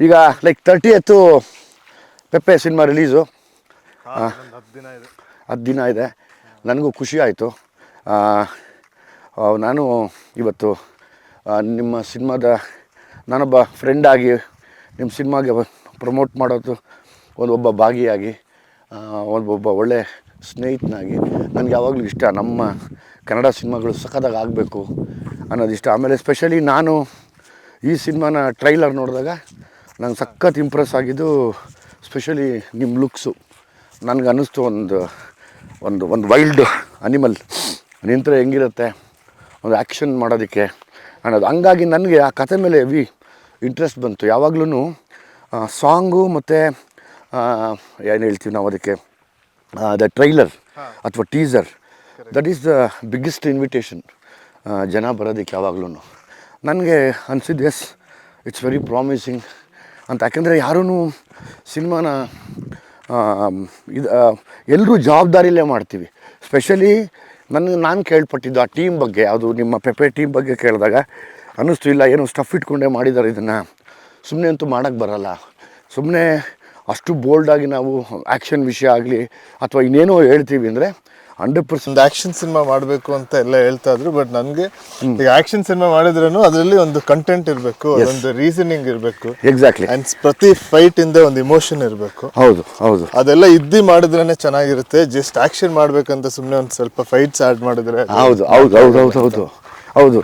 ಈಗ like thirty ಎತ್ತು ಪೆಪ್ಪೆ cinema release ಹತ್ತು ದಿನ ಇದೆ. ಹತ್ತು ದಿನ ಇದೆ. ನನಗೂ ಖುಷಿ ಆಯಿತು. ನಾನು ಇವತ್ತು ನಿಮ್ಮ ಸಿನಿಮಾದ ನಾನೊಬ್ಬ ಫ್ರೆಂಡಾಗಿ ನಿಮ್ಮ ಸಿನಿಮಾಗೆ ಪ್ರಮೋಟ್ ಮಾಡೋದು ಒಂದು ಒಬ್ಬ ಭಾಗಿಯಾಗಿ ಒಬ್ಬ ಒಳ್ಳೆ ಸ್ನೇಹಿತನಾಗಿ. ನನಗೆ ಯಾವಾಗಲೂ ಇಷ್ಟ ನಮ್ಮ ಕನ್ನಡ ಸಿನಿಮಾಗಳು ಸಖತ್ತಾಗಿ ಆಗಬೇಕು ಅನ್ನೋದು ಇಷ್ಟ ಆಮೇಲೆ ಸ್ಪೆಷಲಿ ನಾನು ಈ ಸಿನಿಮಾನ ಟ್ರೈಲರ್ ನೋಡಿದಾಗ ನಂಗೆ ಸಖತ್ ಇಂಪ್ರೆಸ್ ಆಗಿದ್ದು ಸ್ಪೆಷಲಿ ನಿಮ್ಮ ಲುಕ್ಸು ನನಗೆ ಅನ್ನಿಸ್ತು ಒಂದು ಒಂದು ಒಂದು ವೈಲ್ಡ್ ಅನಿಮಲ್ ನಿಂತರೆ ಹೆಂಗಿರುತ್ತೆ? ಒಂದು ಆ್ಯಕ್ಷನ್ ಮಾಡೋದಕ್ಕೆ. ಅನ್ನೋದು ಹಂಗಾಗಿ ನನಗೆ ಆ ಕತೆ ಮೇಲೆ ಹೆವಿ ಇಂಟ್ರೆಸ್ಟ್ ಬಂತು. ಯಾವಾಗ್ಲೂ ಸಾಂಗು ಮತ್ತು ಏನು ಹೇಳ್ತೀವಿ ನಾವು ಅದಕ್ಕೆ? ದ ಟ್ರೈಲರ್ ಅಥವಾ teaser that is the biggest invitation ಜನ ಬರೋದಕ್ಕೆ ಯಾವಾಗ್ಲೂ ನನಗೆ ಅನಿಸಿದ್ದು ಎಸ್ ಇಟ್ಸ್ ವೆರಿ ಪ್ರಾಮಿಸಿಂಗ್ ಅಂತ. ಯಾಕಂದರೆ ಯಾರೂ ಸಿನಿಮಾನ ಇದು ಎಲ್ಲರೂ ಜವಾಬ್ದಾರಿಲೇ ಮಾಡ್ತೀವಿ. ಸ್ಪೆಷಲಿ ನನಗೆ ನಾನು ಕೇಳ್ಪಟ್ಟಿದ್ದು ಆ ಟೀಮ್ ಬಗ್ಗೆ, ಅದು ನಿಮ್ಮ ಪೆಪೆ ಟೀಮ್ ಬಗ್ಗೆ ಕೇಳಿದಾಗ ಅನ್ನಿಸ್ತು, ಇಲ್ಲ, ಏನು ಸ್ಟಫ್ ಇಟ್ಕೊಂಡೇ ಮಾಡಿದ್ದಾರೆ ಇದನ್ನು. ಸುಮ್ಮನೆ ಅಂತೂ ಮಾಡೋಕ್ಕೆ ಬರಲ್ಲ. ಸುಮ್ಮನೆ ಅಷ್ಟು ಬೋಲ್ಡಾಗಿ ನಾವು ಆ್ಯಕ್ಷನ್ ವಿಷಯ ಆಗಲಿ, ಅಥವಾ ಇನ್ನೇನೋ ಹೇಳ್ತೀವಿ ಅಂದರೆ ಹಂಡ್ರೆಡ್ ಪರ್ಸೆಂಟ್ ಆ್ಯಕ್ಷನ್ ಸಿನಿಮಾ ಮಾಡಬೇಕು ಅಂತ ಎಲ್ಲ ಹೇಳ್ತಾ ಇದ್ರು ಬಟ್ ನನಗೆ ಈಗ ಆಕ್ಷನ್ ಸಿನಿಮಾ ಮಾಡಿದ್ರೂ ಅದರಲ್ಲಿ ಒಂದು ಕಂಟೆಂಟ್ ಇರಬೇಕು ಒಂದು ರೀಸನಿಂಗ್ ಇರಬೇಕು. ಎಕ್ಸಾಕ್ಟ್ಲಿ ಆ್ಯಂಡ್ ಪ್ರತಿ ಫೈಟ್ ಇಂದ ಒಂದು ಇಮೋಷನ್ ಇರಬೇಕು. ಹೌದು ಹೌದು. ಅದೆಲ್ಲ ಇದ್ದು ಮಾಡಿದ್ರೇನೆ ಚೆನ್ನಾಗಿರುತ್ತೆ ಜಸ್ಟ್ ಆಕ್ಷನ್ ಮಾಡಬೇಕಂತ ಸುಮ್ಮನೆ ಒಂದು ಸ್ವಲ್ಪ ಫೈಟ್ಸ್ ಆ್ಯಡ್ ಮಾಡಿದ್ರೆ ಹೌದು ಹೌದು ಹೌದು ಹೌದು ಹೌದು ಹೌದು.